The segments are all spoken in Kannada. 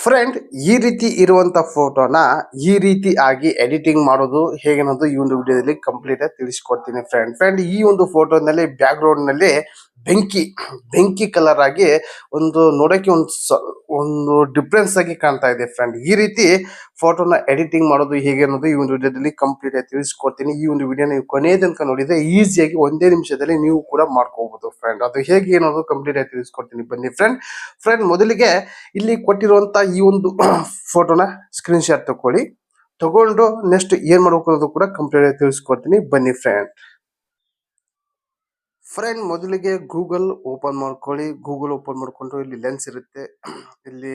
ಫ್ರೆಂಡ್ ಈ ರೀತಿ ಇರುವಂತ ಫೋಟೋನ ಈ ರೀತಿ ಆಗಿ ಎಡಿಟಿಂಗ್ ಮಾಡೋದು ಹೇಗೆ ಈ ಒಂದು ವಿಡಿಯೋದಲ್ಲಿ ಕಂಪ್ಲೀಟ್ ಆಗಿ ತಿಳಿಸ್ಕೊಡ್ತೀನಿ ಫ್ರೆಂಡ್ ಫ್ರೆಂಡ್ ಈ ಒಂದು ಫೋಟೋನಲ್ಲಿ ಬ್ಯಾಕ್ ಗ್ರೌಂಡ್ನಲ್ಲಿ ಬೆಂಕಿ ಬೆಂಕಿ ಕಲರ್ ಆಗಿ ಒಂದು ನೋಡೋಕೆ ಒಂದು ಒಂದು ಡಿಫ್ರೆನ್ಸ್ ಆಗಿ ಕಾಣ್ತಾ ಇದೆ ಫ್ರೆಂಡ್ ಈ ರೀತಿ ಫೋಟೋನ ಎಡಿಟಿಂಗ್ ಮಾಡೋದು ಹೇಗೆ ಅನ್ನೋದು ಈ ಒಂದು ವಿಡಿಯೋದಲ್ಲಿ ಕಂಪ್ಲೀಟ್ ಆಗಿ ತಿಳಿಸ್ಕೊಡ್ತೀನಿ. ಈ ಒಂದು ವಿಡಿಯೋ ನೀವು ಕೊನೆಯ ತನಕ ನೋಡಿದ್ರೆ ಈಸಿಯಾಗಿ ಒಂದೇ ನಿಮಿಷದಲ್ಲಿ ನೀವು ಕೂಡ ಮಾಡ್ಕೋಬಹುದು ಫ್ರೆಂಡ್ ಅದು ಹೇಗೆ ಅನ್ನೋದು ಕಂಪ್ಲೀಟ್ ಆಗಿ ತಿಳಿಸ್ಕೊಡ್ತೀನಿ. ಬನ್ನಿ ಫ್ರೆಂಡ್ ಫ್ರೆಂಡ್ ಮೊದಲಿಗೆ ಇಲ್ಲಿ ಕೊಟ್ಟಿರುವಂತ ಈ ಒಂದು ಫೋಟೋನ ಸ್ಕ್ರೀನ್ ಶಾಟ್ ತಗೊಳ್ಳಿ ತಗೊಂಡು ನೆಕ್ಸ್ಟ್ ಏನ್ ಮಾಡ್ಬೇಕು ಅನ್ನೋದು ಕೂಡ ಕಂಪ್ಲೀಟ್ ಆಗಿ ತಿಳಿಸ್ಕೊಡ್ತೀನಿ. ಬನ್ನಿ ಫ್ರೆಂಡ್ ಫ್ರೆಂಡ್ ಮೊದಲಿಗೆ ಗೂಗಲ್ ಓಪನ್ ಮಾಡ್ಕೊಳ್ಳಿ. ಗೂಗಲ್ ಓಪನ್ ಮಾಡಿಕೊಂಡು ಇಲ್ಲಿ ಲೆನ್ಸ್ ಇರುತ್ತೆ. ಇಲ್ಲಿ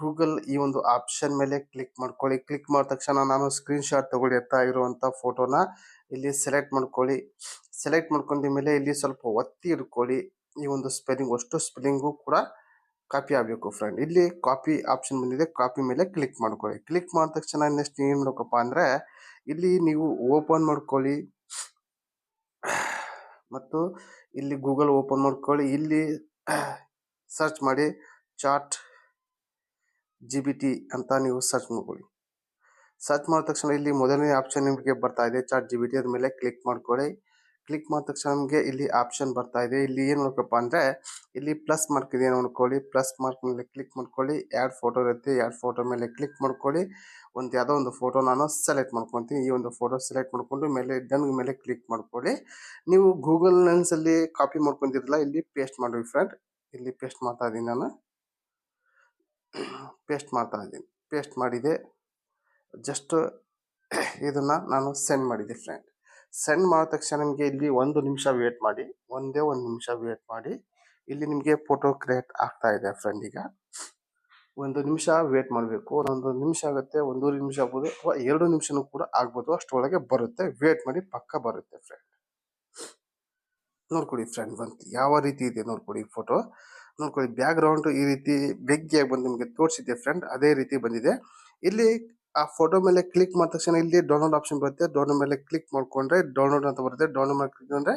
ಗೂಗಲ್ ಈ ಒಂದು ಆಪ್ಷನ್ ಮೇಲೆ ಕ್ಲಿಕ್ ಮಾಡ್ಕೊಳ್ಳಿ. ಕ್ಲಿಕ್ ಮಾಡಿದ ತಕ್ಷಣ ನಾನು ಸ್ಕ್ರೀನ್ ಶಾಟ್ ತಗೊಳಿರ್ತಾ ಅಂತ ಇರುವಂತ ಫೋಟೋನ ಇಲ್ಲಿ ಸೆಲೆಕ್ಟ್ ಮಾಡ್ಕೊಳ್ಳಿ. ಸೆಲೆಕ್ಟ್ ಮಾಡ್ಕೊಂಡ ಮೇಲೆ ಇಲ್ಲಿ ಸ್ವಲ್ಪ ಒತ್ತಿ ಇಟ್ಕೊಳ್ಳಿ. ಈ ಒಂದು ಸ್ಪೆಲ್ಲಿಂಗ್ ಅಷ್ಟು ಸ್ಪೆಲ್ಲಿಂಗು ಕೂಡ ಕಾಪಿ ಆಗಬೇಕು ಫ್ರೆಂಡ್ ಇಲ್ಲಿ ಕಾಪಿ ಆಪ್ಷನ್ ಬಂದಿದೆ. ಕಾಪಿ ಮೇಲೆ ಕ್ಲಿಕ್ ಮಾಡ್ಕೊಳ್ಳಿ. ಕ್ಲಿಕ್ ಮಾಡಿದ ತಕ್ಷಣ ನೆಕ್ಸ್ಟ್ ಏನು ಮಾಡಬೇಕಪ್ಪ ಅಂದರೆ ಇಲ್ಲಿ ನೀವು ಓಪನ್ ಮಾಡ್ಕೊಳ್ಳಿ. ಮತ್ತು ಇಲ್ಲಿ ಗೂಗಲ್ ಓಪನ್ ಮಾಡ್ಕೊಳ್ಳಿ. ಇಲ್ಲಿ ಸರ್ಚ್ ಮಾಡಿ ಚಾಟ್ ಜಿ ಬಿ ಟಿ ಅಂತ ನೀವು ಸರ್ಚ್ ಮಾಡ್ಕೊಳ್ಳಿ. ಸರ್ಚ್ ಮಾಡಿದ ತಕ್ಷಣ ಇಲ್ಲಿ ಮೊದಲನೇ ಆಪ್ಷನ್ ನಿಮಗೆ ಬರ್ತಾ ಇದೆ ಚಾಟ್ ಜಿ ಬಿ ಟಿ ಅದ್ರ ಮೇಲೆ ಕ್ಲಿಕ್ ಮಾಡ್ಕೊಳ್ಳಿ. ಕ್ಲಿಕ್ ಮಾಡಿದ ತಕ್ಷಣ ನಮಗೆ ಇಲ್ಲಿ ಆಪ್ಷನ್ ಬರ್ತಾ ಇದೆ. ಇಲ್ಲಿ ಏನು ಮಾಡ್ಬೇಕಪ್ಪ ಅಂದರೆ ಇಲ್ಲಿ ಪ್ಲಸ್ ಮಾರ್ಕ್ ಇದೆ ನೋಡ್ಕೊಳ್ಳಿ. ಪ್ಲಸ್ ಮಾರ್ಕ್ ಮೇಲೆ ಕ್ಲಿಕ್ ಮಾಡ್ಕೊಳ್ಳಿ. ಎರಡು ಫೋಟೋ ಇರುತ್ತೆ. ಎರಡು ಫೋಟೋ ಮೇಲೆ ಕ್ಲಿಕ್ ಮಾಡ್ಕೊಳ್ಳಿ. ಒಂದು ಯಾವುದೋ ಒಂದು ಫೋಟೋ ನಾನು ಸೆಲೆಕ್ಟ್ ಮಾಡ್ಕೊತೀನಿ. ಈ ಒಂದು ಫೋಟೋ ಸೆಲೆಕ್ಟ್ ಮಾಡಿಕೊಂಡು ಮೇಲೆ ಡನ್ ಮೇಲೆ ಕ್ಲಿಕ್ ಮಾಡ್ಕೊಳ್ಳಿ. ನೀವು ಗೂಗಲ್ ಲೆನ್ಸಲ್ಲಿ ಕಾಪಿ ಮಾಡ್ಕೊಂಡಿರಲ್ಲ ಇಲ್ಲಿ ಪೇಸ್ಟ್ ಮಾಡಿ ಫ್ರೆಂಡ್ ಇಲ್ಲಿ ಪೇಸ್ಟ್ ಮಾಡ್ತಾ ಇದ್ದೀನಿ ನಾನು. ಪೇಸ್ಟ್ ಮಾಡ್ತಾ ಇದ್ದೀನಿ ಪೇಸ್ಟ್ ಮಾಡಿದೆ. ಜಸ್ಟ್ ಇದನ್ನು ನಾನು ಸೆಂಡ್ ಮಾಡಿದೆ ಫ್ರೆಂಡ್ ಸೆಂಡ್ ಮಾಡಿದ ತಕ್ಷಣ ನಿಮಗೆ ಇಲ್ಲಿ ಒಂದು ನಿಮಿಷ ವೇಟ್ ಮಾಡಿ. ಒಂದೇ ಒಂದು ನಿಮಿಷ ವೇಟ್ ಮಾಡಿ. ಇಲ್ಲಿ ನಿಮಗೆ ಫೋಟೋ ಕ್ರಿಯೇಟ್ ಆಗ್ತಾ ಇದೆ ಫ್ರೆಂಡ್ ಈಗ. ಒಂದು ನಿಮಿಷ ವೇಟ್ ಮಾಡಬೇಕು. ಒಂದೊಂದು ನಿಮಿಷ ಆಗುತ್ತೆ, ಒಂದೂವರೆ ನಿಮಿಷ ಆಗ್ಬೋದು ಅಥವಾ ಎರಡು ನಿಮಿಷನೂ ಕೂಡ ಆಗ್ಬೋದು. ಅಷ್ಟರೊಳಗೆ ಬರುತ್ತೆ. ವೇಟ್ ಮಾಡಿ ಪಕ್ಕ ಬರುತ್ತೆ ಫ್ರೆಂಡ್ ನೋಡ್ಕೊಡಿ ಫ್ರೆಂಡ್ ಬಂತು. ಯಾವ ರೀತಿ ಇದೆ ನೋಡ್ಕೊಡಿ ಫೋಟೋ ನೋಡ್ಕೊಳ್ಳಿ ಬ್ಯಾಕ್ ಈ ರೀತಿ ಬೆಗ್ಗಿಯಾಗಿ ಬಂದು ನಿಮಗೆ ತೋರಿಸಿದೆ ಫ್ರೆಂಡ್ ಅದೇ ರೀತಿ ಬಂದಿದೆ. ಇಲ್ಲಿ ಆ ಫೋಟೋ ಮೇಲೆ ಕ್ಲಿಕ್ ಮಾಡಿದ ತಕ್ಷಣ ಇಲ್ಲಿ ಡೌನ್ಲೋಡ್ ಆಪ್ಷನ್ ಬರುತ್ತೆ. ಡೌನ್ಲೋಡ್ ಮೇಲೆ ಕ್ಲಿಕ್ ಮಾಡ್ಕೊಂಡ್ರೆ ಡೌನ್ಲೋಡ್ ಅಂತ ಬರುತ್ತೆ. ಡೌನ್ಲೋಡ್ ಮಾಡಿ ಕ್ಲಿಕ್ ಮಾಡಿದ್ರೆ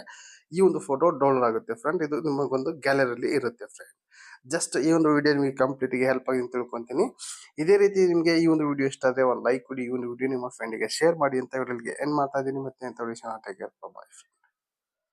ಈ ಒಂದು ಫೋಟೋ ಡೌನ್ಲೋಡ್ ಆಗುತ್ತೆ ಫ್ರೆಂಡ್ ಇದು ನಿಮಗೊಂದು ಗ್ಯಾಲರಿಯಲ್ಲಿ ಇರುತ್ತೆ ಫ್ರೆಂಡ್ ಜಸ್ಟ್ ಈ ಒಂದು ವಿಡಿಯೋ ನಿಮಗೆ ಕಂಪ್ಲೀಟ್ಗೆ ಹೆಲ್ಪ್ ಆಗಿ ತಿಳ್ಕೊಂತೀನಿ. ಇದೇ ರೀತಿ ನಿಮಗೆ ಈ ಒಂದು ವಿಡಿಯೋ ಇಷ್ಟ ಆದ್ರೆ ಒಂದು ಲೈಕ್ ಕೊಡಿ. ಈ ಒಂದು ವಿಡಿಯೋ ನಿಮ್ಮ ಫ್ರೆಂಡಿಗೆ ಶೇರ್ ಮಾಡಿ ಅಂತ ಇವರಿಗೆ. ಏನ್ ಮಾಡ್ತಾ ಇದ್ದೀನಿ ಮತ್ತೆ ಅಂತ ವಿಷಯ ಬಾಯ್